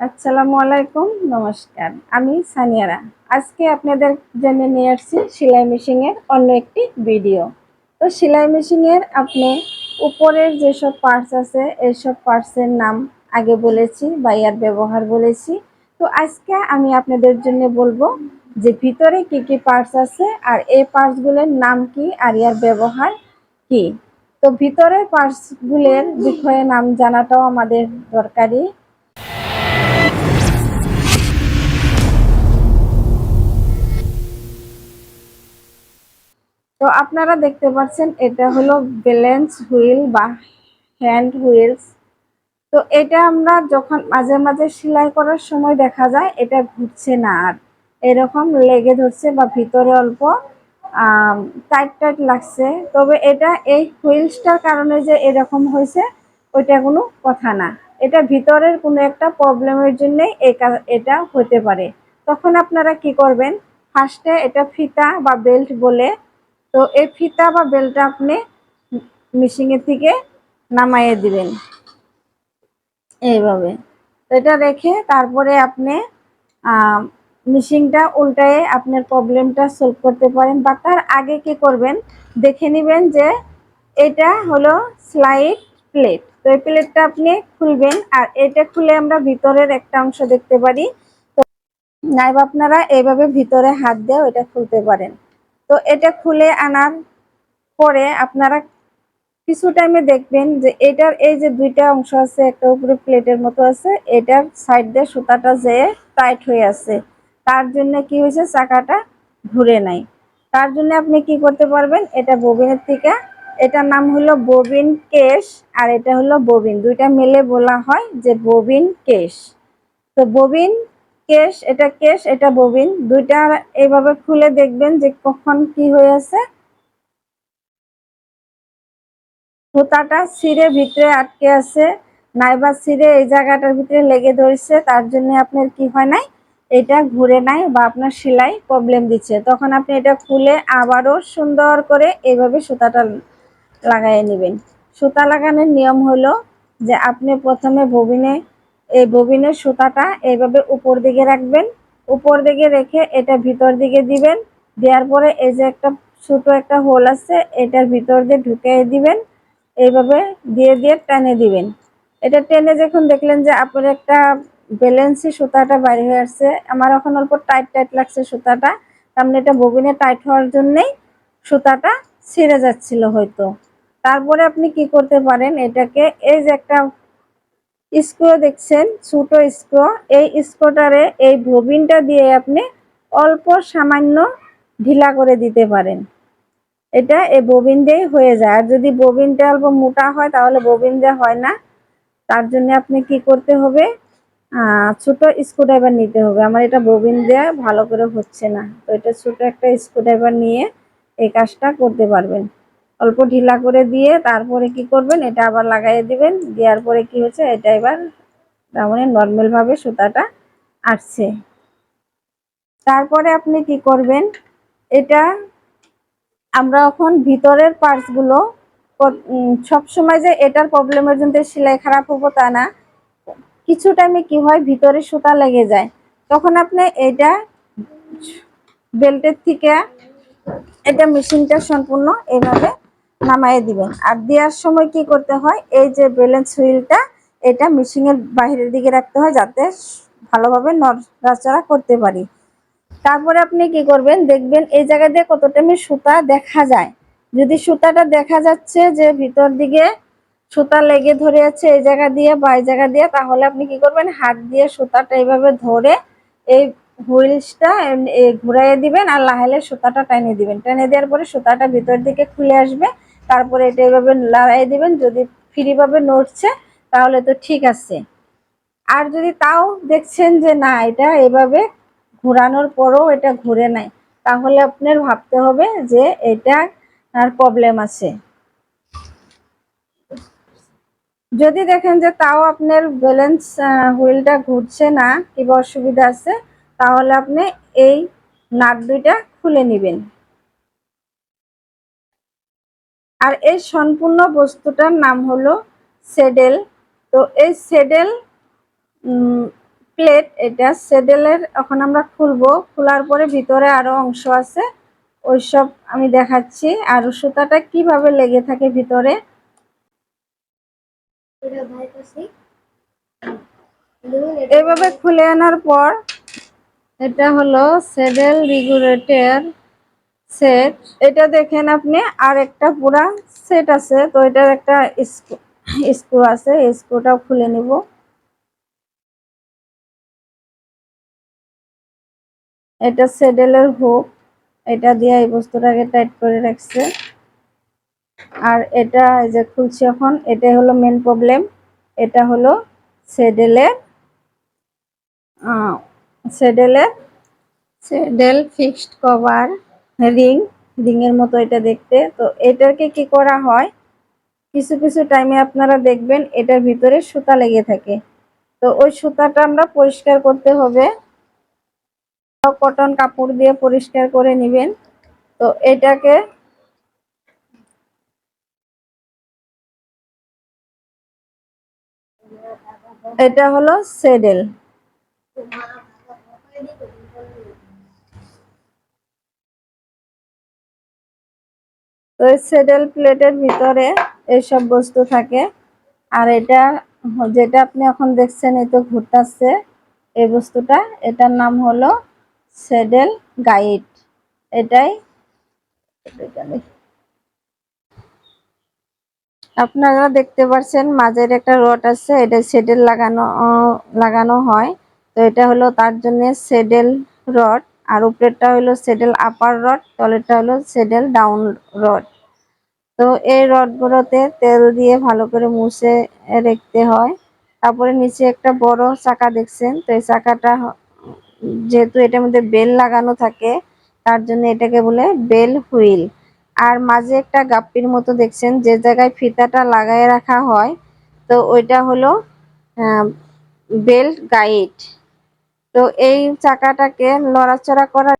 আসসালামু আলাইকুম, নমস্কার। আমি সানিয়ারা। আজকে আপনাদের জন্য নিয়ে আসছি সেলাই মেশিনের অন্য একটি ভিডিও। তো সেলাই মেশিনের আপনি উপরের যেসব পার্টস আছে এইসব পার্টসের নাম আগে বলেছি বা ইয়ার ব্যবহার বলেছি। তো আজকে আমি আপনাদের জন্য বলব যে ভিতরে কি কি পার্টস আছে আর এই পার্টসগুলোর নাম কি আর ইয়ার ব্যবহার কি। তো ভিতরের পার্টসগুলোর বিষয়ে নাম জানাটাও আমাদের দরকারি তো আপনারা দেখতে পাচ্ছেন, এটা হলো ব্যালেন্স হুইল বা হ্যান্ড হুইলস তো এটা আমরা যখন মাঝে মাঝে সেলাই করার সময় দেখা যায়, এটা ঘুরছে না আর। এরকম লেগে ধরছে বা ভিতরে অল্প টাইট টাইট লাগছে। তবে এটা এই হুইলসটার কারণে যে এরকম হয়েছে, ওইটা কোনো কথা না। এটা ভিতরের কোনো একটা প্রবলেমের জন্যই এটা হতে পারে। তখন আপনারা কি করবেন? ফার্স্টে এটা ফিতা বা বেল্ট বলে তো এই ফিতা বা বেলটা আপনি মিশিংয়ের থেকে নামাইয়ে দিবেন। এইভাবে। এটা রেখে তারপরে আপনি মিশিংটা উল্টায়ে আপনার প্রবলেমটা সলভ করতে পারেন বা তার আগে কি করবেন, দেখে নেবেন যে এটা হলো স্লাইড প্লেট তো এই প্লেটটা আপনি খুলবেন আর এটা খুলে আমরা ভিতরের একটা অংশ দেখতে পারি। তো নাইবা আপনারা এইভাবে ভিতরে হাত দিয়ে ওইটা খুলতে পারেন। তো এটা খুলে আনার পরে আপনারা কিছু টাইমে দেখবেন যে এটার এই যে দুইটা অংশ আছে, একটা উপরে প্লেটের মতো আছে, এটার সাইড দিয়ে সুতাটা যে টাইট হয়ে আছে, তার জন্য কি হয়েছে, চাকাটা ঘুরে নাই। তার জন্য আপনি কি করতে পারবেন, এটা ববিনের থেকে, এটার নাম হলো ববিন কেশ আর এটা হলো ববিন। দুইটা মিলে বলা হয় যে ববিন কেশ। তো ববিন কেশ, এটা কেশ, এটা ববিন। দুইটা এইভাবে খুলে দেখবেন যে কখন কি হয়ে আছে সুতাটা ছিঁড়ে ভিতরে আটকে আছে। নাইবা ছিঁড়ে এই জায়গাটার ভিতরে লেগে ধরেছে, তার জন্য আপনার কি হয় নাই, এটা ঘুরে নাই বা আপনার সেলাই প্রবলেম দিচ্ছে। তখন আপনি এটা খুলে আবারও সুন্দর করে এইভাবে সুতাটা লাগাই নেবেন। সুতা লাগানোর নিয়ম হলো যে আপনি প্রথমে ববিনে এই ববিনের সুতাটা এইভাবে উপর দিকে রাখবেন। উপর দিকে রেখে এটা ভিতর দিকে দিবেন। দেওয়ার পরে এই যে একটা ছোট একটা হোল আছে, এটার ভিতর দিয়ে ঢুকিয়ে দিবেন। এইভাবে দিয়ে দিয়ে টেনে দিবেন। এটা টেনে যখন দেখলেন যে আপনার একটা ব্যালেন্সি সুতাটা বাইরে হয়ে আসছে, আমার এখন অল্প টাইট টাইট লাগছে সুতাটা, তার মানে এটা ববিনে টাইট হওয়ার জন্যেই সুতাটা ছিঁড়ে যাচ্ছিল হয়তো। তারপরে আপনি কি করতে পারেন, এটাকে এই যে একটা স্ক্রু দেখছেন, ছোট স্ক্রু। এই স্ক্রুটারে এই ববিনটা দিয়ে আপনি অল্প সামান্য ঢিলা করে দিতে পারেন। এটা এই ববিন দিয়েই হয়ে যায়। আর যদি ববিনটা অল্প মোটা হয়, তাহলে ববিন দিয়ে হয় না। তার জন্য আপনি কি করতে হবে? ছোট স্ক্রুড্রাইভার নিতে হবে। আমার এটা ববিন দেওয়া ভালো করে হচ্ছে না। তো এটা ছোট একটা স্ক্রুড্রাইভার নিয়ে এই কাজটা করতে পারবেন। অল্প ঢিলা করে দিয়ে তারপরে কি করবেন, এটা আবার লাগাইয়ে দিবেন। দেওয়ার পরে কি হচ্ছে, এটা এবার তেমন নর্মালভাবে সুতাটা আসছে তারপরে আপনি কি করবেন, এটা আমরা এখন ভিতরের পার্টসগুলো সবসময় যে এটার প্রবলেমের জন্য সেলাই খারাপ হব তা না। কিছু টাইমে কি হয়, ভিতরে সুতা লেগে যায়। তখন আপনি এটা বেল্টের থেকে, এটা মেশিনটা সম্পূর্ণ এইভাবে নামাইয়ে দিবেন। আর দেওয়ার সময় কি করতে হয়? এই যে ব্যালেন্স হুইলটা এটা মেশিনের বাইরের দিকে রাখতে হয় যাতে ভালোভাবে নড়াচড়া করতে পারি। তারপরে আপনি কি করবেন? দেখবেন এই জায়গা দিয়ে কতটা আমি সুতা দেখা যায়। যদি সুতাটা দেখা যাচ্ছে যে ভিতর দিকে সুতা লেগে ধরে আছে এই জায়গা দিয়ে বা এই জায়গা দিয়ে, তাহলে আপনি কি করবেন? হাত দিয়ে সুতাটা এইভাবে ধরে এই হুইলসটা ঘুরাইয়ে দিবেন আর লাহেলে সুতাটা টেনে দিবেন। টেনে দেওয়ার পরে সুতাটা ভিতর দিকে খুলে আসবে। তারপরে এটা এভাবে লড়াই দিবেন, যদি ফ্রিভাবে নড়ছে, তাহলে তো ঠিক আছে। আর যদি তাও দেখছেন যে না, এটা এভাবে ঘোরানোর পরও এটা ঘুরে নাই, তাহলে আপনার ভাবতে হবে যে এটা আর প্রবলেম আছে। যদি দেখেন যে তাও আপনার ব্যালেন্স হুইলটা ঘুরছে না, কিংবা অসুবিধা আছে, তাহলে আপনি এই নাট দুইটা খুলে নেবেন। আর এই সম্পূর্ণ বস্তুটার নাম হলো সেডেল। তো এই সেডেল প্লেট এটা সেডেলের এখন আমরা খুলবো। খোলার পরে ভিতরে আরও অংশ আছে। ওইসব আমি দেখাচ্ছি। আর সুতাটা কীভাবে লেগে থাকে ভিতরে? এভাবে খুলে আনার পর, এটা হলো সেডেল রেগুলেটর সেট এটা দেখেন আপনি আর একটা পুরা সেট আছে। তো এটার একটা স্ক্রু আছে স্ক্রুটাও খুলে নিব। এটা সেডেলের হুক। এটা দিয়ে এই বস্তুটাকে টাইট করে রাখছে। আর এটা এই যে খুলছি এখন, এটাই হলো মেন প্রবলেম এটা হলো সেডেলের সেডেলের, saddle fixed cover ring ring এর মতো এটা দেখতে। তো এটাকে কি করা হয়? কিছু কিছু টাইমে আপনারা দেখবেন এটার ভিতরে সুতা লেগে থাকে। তো ওই সুতাটা আমরা পরিষ্কার করতে হবে। কটন কাপড় দিয়ে পরিষ্কার করে নেবেন। তো এটাকে এটা হলো সেডেল। তো এই সেডেল প্লেটের ভিতরে এইসব বস্তু থাকে। আর এটা যেটা আপনি এখন দেখছেন, এই তো ঘুরতেছে এই বস্তুটা, এটার নাম হলো সেডেল গাইড। এটাই আপনারা দেখতে পাচ্ছেন মাঝের একটা রড আছে, এটা সেডেল লাগানো লাগানো হয়। তো এটা হলো তার জন্য সেডেল রড। আর উপরেরটা হলো সেডেল আপার রড তলেরটা হলো সেডেল ডাউন রড তো এই রডগুলোতে তেল দিয়ে ভালো করে মুছে রাখতে হয়। তারপরে নিচে একটা বড় চাকা দেখছেন, তো এই চাকাটা যেহেতু এটার মধ্যে বেল লাগানো থাকে, তার জন্য এটাকে বলে বেল হুইল। আর মাঝে একটা গাপ্পির মতো দেখছেন, যে জায়গায় ফিতাটা লাগাই রাখা হয়, তো ওইটা হলো বেল্ট গাইড। তো এই চাকাটাকে নড়াচড়া করার